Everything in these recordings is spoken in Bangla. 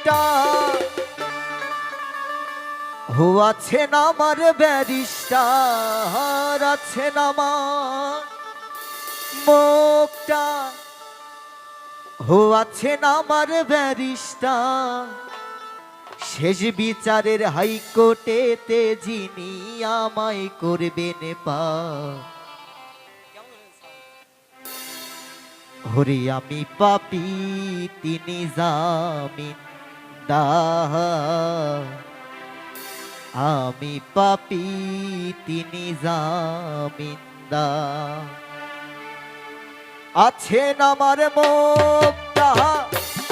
মুখটা হো আছেন আমার ব্যারিস্টার আছেন আমার মুখটা হো আছেন আমার ব্যারিস্টার, শেষ বিচারের হাইকোর্টেতে যিনি আমায় করবেন পা। হরে আমি পাপি, তিনি জামিন। দা আমি পাপি, তিনি জামিন দা আছেন আমার মুক্তা,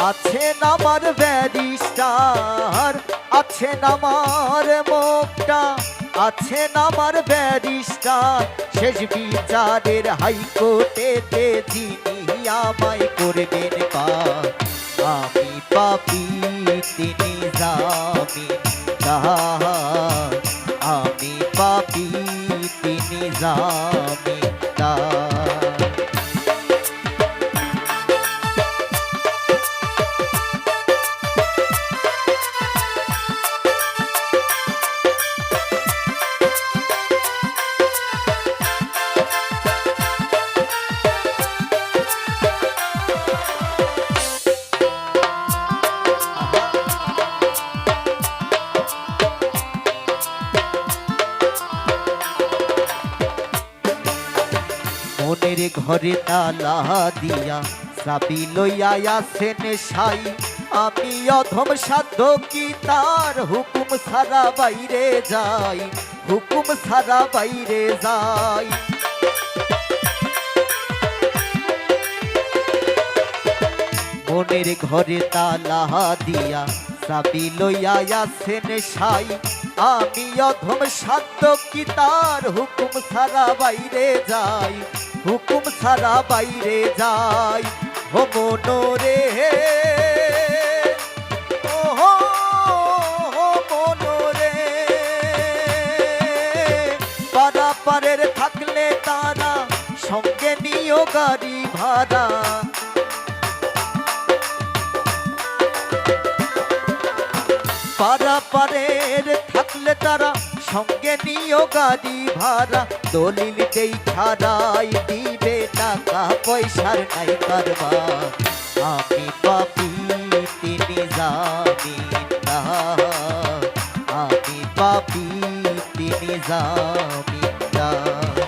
আছেন আমার ব্যারিস্টার, আছেন আমার মুক্তা, আছেন আমার ব্যারিস্টার। শেষ বিচারের হাইকোর্টেতে যিনি আমায় করবেন পা আমি পাপি তিনি জামি দার আমি পাপি তিনি জামিন মনের ঘরে তালা দিয়া চাবি লইয়া আসেন সাই। আমি অধম সাধ্য কি তার হুকুম সারা বাইরে যাই, হুকুম সারা বাইরে যাই। মনের ঘরে তালা দিয়া চাবি লইয়া আসেন সাই। আমি অধম সাধ্য কি তার হুকুম সারা বাইরে যাই হুকুম সারা বাইরে যাই। মনোরে হো পারাপারের থাকলে তারা, সঙ্গে নিও গাড়ি ভাড়া। পারাপারের থাকলে তারা সঙ্গে নিও গাড়ি ভাড়া, দলিল দেই ছাড়াই দিবে টাকা, পয়সার নাই কারবা আমি পাপি, তিনি জামিনদার। আমি পাপি, তিনি জামিনদার।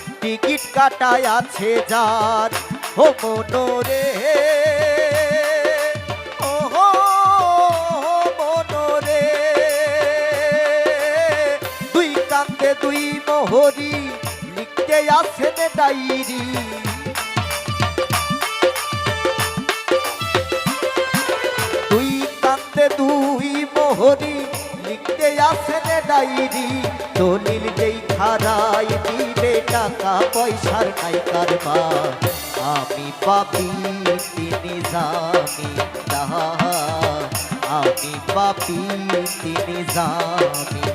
টিকিট কাটায় আছে যার। ও মনোরে দুই মোহরি লিখতে আসেন ডাইরি দুই কান্দে দুই মোহরি লিখতে আসেন ডাইরি দলিল পয়সার নাই কারবার আমি পাপি, তিনি জামিনদার আমি পাপি, তিনি জামিনদার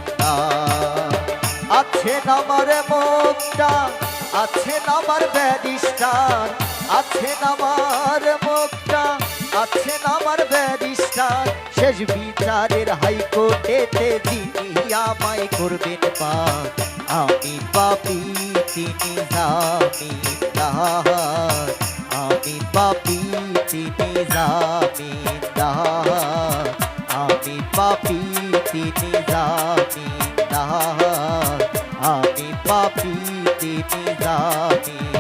আছেন আমার মুখটা আছেন আমার ব্যারিস্টার আছেন আমার মুখটা আছেন আমার ব্যারিস্টার। শেষ বিচারের হাইকোর্টেতে যিনি আমায় করবেন পার আমি পাপি, তিনি জামিনদার। আমি পাপি, তিনি জামিনদার। পাপি, তিনি জামিনদার। আমি পাপি, তিনি জামিনদার।